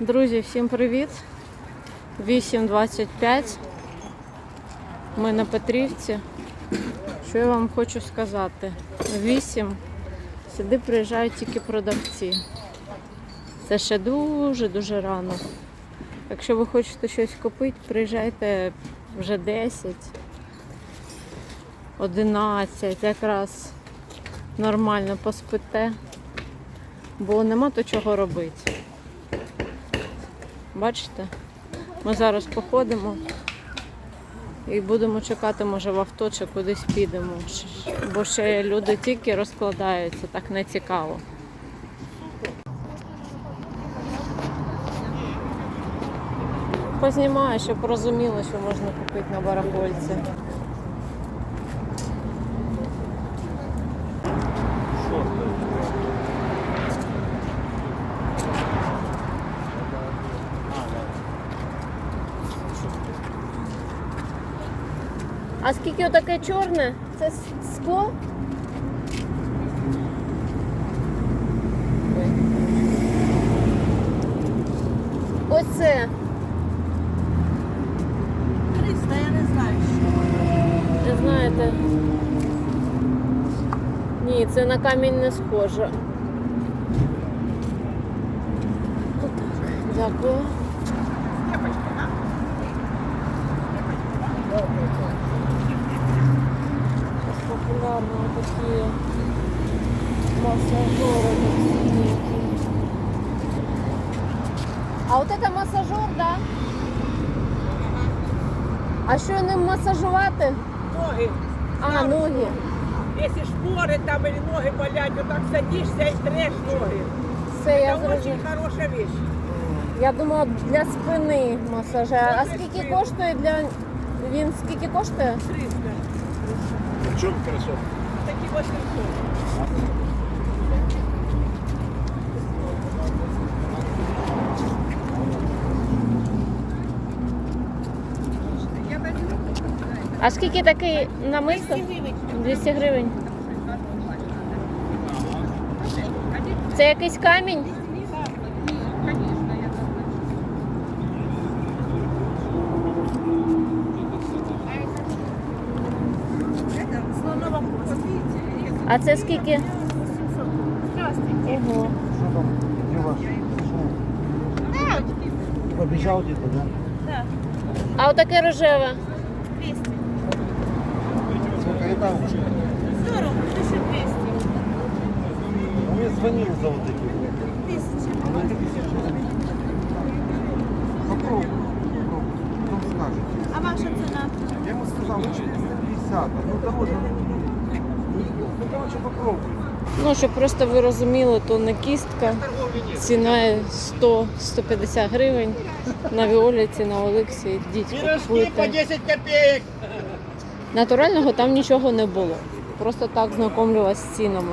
Друзі, всім привіт! 8.25. Ми на Петрівці. Що я вам хочу сказати? 8 сюди приїжджають тільки продавці. Це ще дуже-дуже рано. Якщо ви хочете щось купити, приїжджайте вже 10, 11, якраз нормально поспите, бо нема то чого робити. Бачите? Ми зараз походимо і будемо чекати, може, в авто чи кудись підемо. Бо ще люди тільки розкладаються, так не цікаво. Познімаю, щоб розуміло, що можна купити на барахольці. А скільки таке чорне? Це с- скло? Ой. Оце. 300, я не знаю, що. Ви знаєте. Ні, це на камінь не схоже. Отак. Дякую. Да? А що ним масажувати? Ноги. А, ноги. Якщо шпори там или ноги болять, то так садишься і треш ноги. Все, я Це дуже хороша вещь. Я думала для спини масажа. А скільки коштує для. Він скільки коштує? 300. В чем красота? Такі 800. Я возьму. А скільки такий намисто? 200 гривень. Це якийсь камінь? А це скільки? Ого. Что там? Где ваш? Побежал где-то, да? Да, А отаке рожеве? 200. Сколько это уже? 40, 1200. Он мне звонил за вот эти. Тысяча. А вы Попробуй. Попробуй. Потом скажете. А ваша ціна? Я ему сказал, ну 450. Ну дороже. Ну короче попробуй. Ну, щоб просто ви розуміли, то не кістка. Ціна 100-150 гривень. На Віоліці, на Олексі. Йдіть, купуйте. 10 копеек. Натурального там нічого не було. Просто так знайомлювалася з цінами.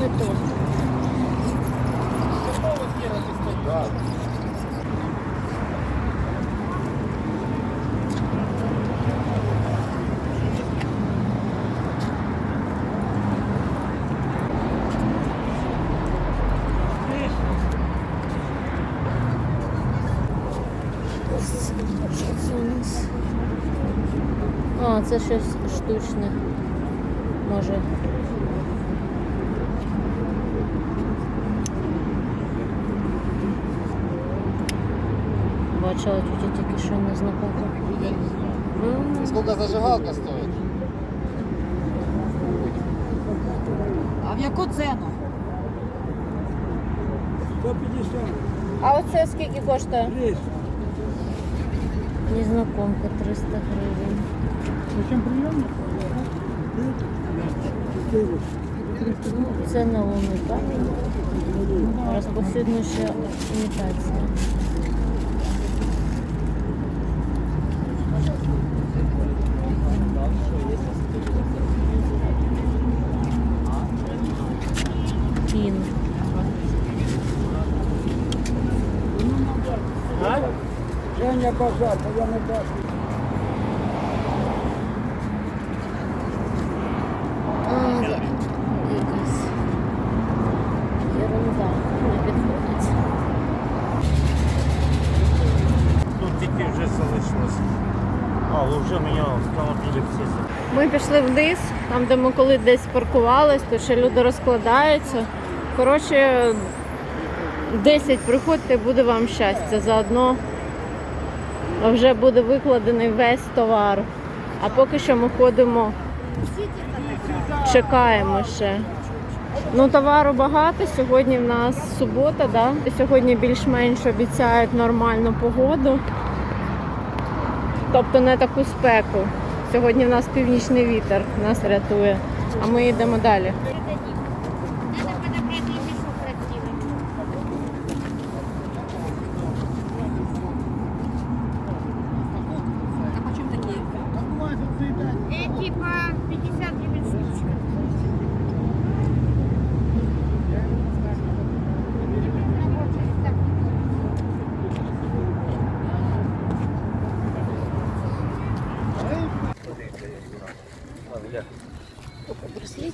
Не то. Що це у нас? А, це щось штучне. Може. Бачила тільки тільки що незнакомка. М, Сколько зажигалка стоит? А в яку ціну? А оце скільки коштує? Незнакомка 300 гривень. Зачем приемник? Це на лунний камінь. Розповсюдніша імітація. Пін. не бажати, я не бачу. Тут ну, тільки вже залишилось. А, вже мені автомобілі всі. Ми пішли вниз, там де ми коли десь паркувались, то ще люди розкладаються. Коротше, 10 приходьте, буде вам щастя заодно вже буде викладений весь товар. А поки що ми ходимо, чекаємо ще. Ну, товару багато. Сьогодні в нас субота, да? Сьогодні більш-менш обіцяють нормальну погоду. Тобто не таку спеку. Сьогодні в нас північний вітер нас рятує, а ми йдемо далі.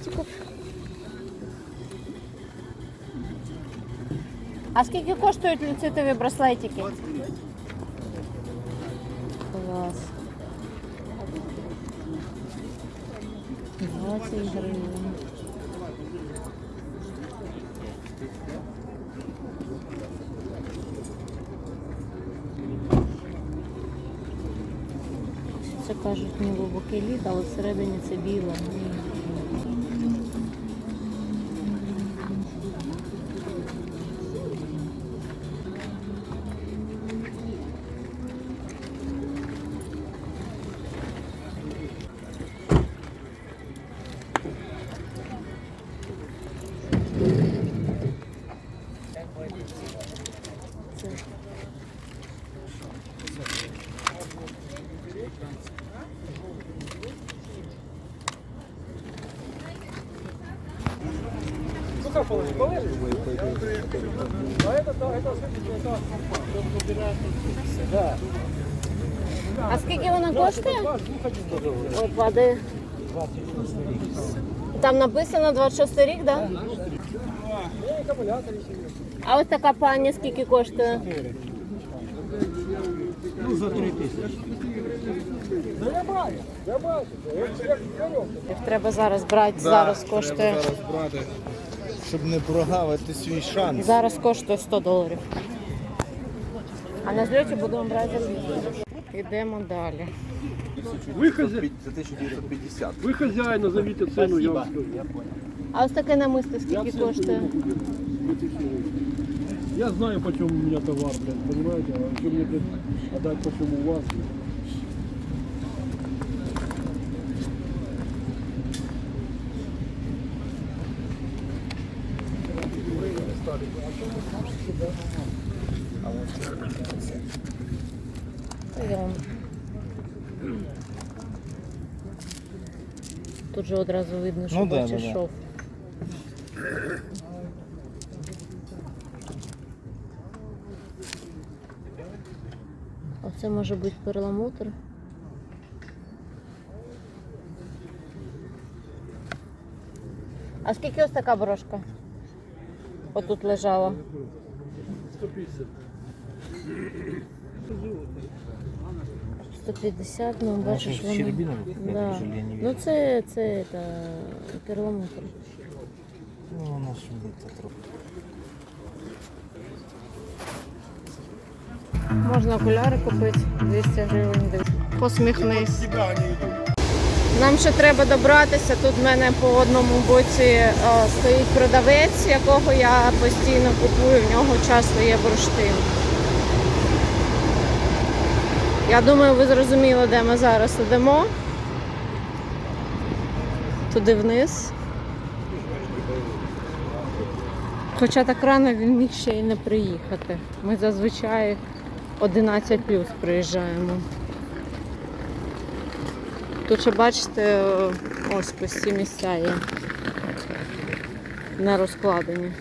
Браслетиків. А скільки коштують люцитові браслетики? Клас. 20 гривень. Це кажуть ніби бакеліт, але всередині це біле. А скільки вона коштує? От. Там написано 26 рік, так? Да? А ось така пані скільки коштує? Ну, за три тисячі. Треба зараз брати, зараз коштує. Зараз брати, щоб не прогавити свій шанс. Зараз коштує 100 доларів. А на зльоті будемо брати за 200. Йдемо далі. Вы, хозя... За 1950. Вы хозяин, назовите цену, я вам скажу. А ось таке намисто скільки коштує? Я знаю, почем у меня товар, блядь, понимаете? А что мне, блядь, отдать, почем у вас? блядь? Я вам- Тут же одразу видно, що Ну да, бачиш да, да. шов. Оце може бути перламутр. А скільки ось така брошка? Отут лежала. 150. 150, ну бачиш, воно. Да. какая-то, Ну це, це это, перламутр. Ну, воно шумиться трохи. Можна окуляри купити 200 гривень. Посміхнись. Нам ще треба добратися. Тут в мене по одному боці е, стоїть продавець, якого я постійно купую. В нього часто є бурштин. Я думаю, ви зрозуміли, де ми зараз йдемо. Туди вниз. Хоча так рано він міг ще й не приїхати. Ми зазвичай 11 плюс приїжджаємо. Тут ще бачите, ось пусті місця є. Не розкладені.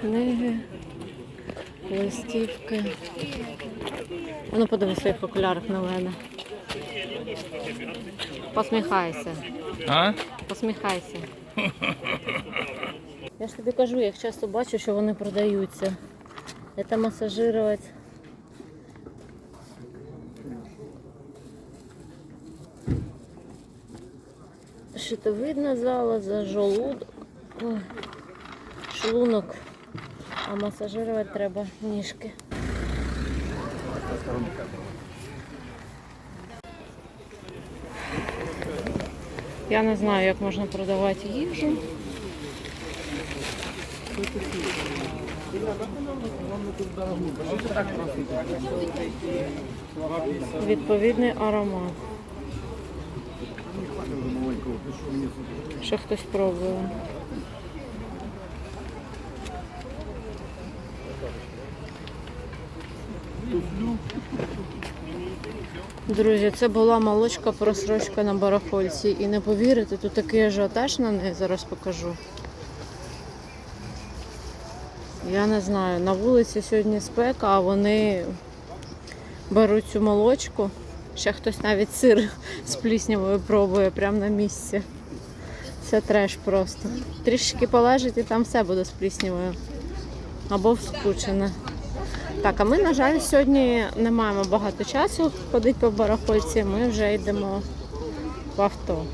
Книги, листівки. А Ну, подивись в окулярах на мене. Посміхайся. А? Посміхайся. Я ж тобі кажу, як часто бачу, що вони продаються. Це масажирувати. Щитовидна залоза, жолудок, ой, шлунок. А масажирувати треба ніжки. Я не знаю, як можна продавати їжу. Відповідний аромат. Ще хтось пробує. Друзі, це була молочка просрочка на барахольці. І не повірите, тут такий ажіотаж на неї, зараз покажу. Я не знаю, на вулиці сьогодні спека, а вони беруть цю молочку. Ще хтось навіть сир з пліснявою пробує прямо на місці. Це треш просто. Трішки полежить і там все буде з пліснявою. Або вспучене. Так, а ми, на жаль, сьогодні не маємо багато часу ходити по барахольці. Ми вже йдемо в авто.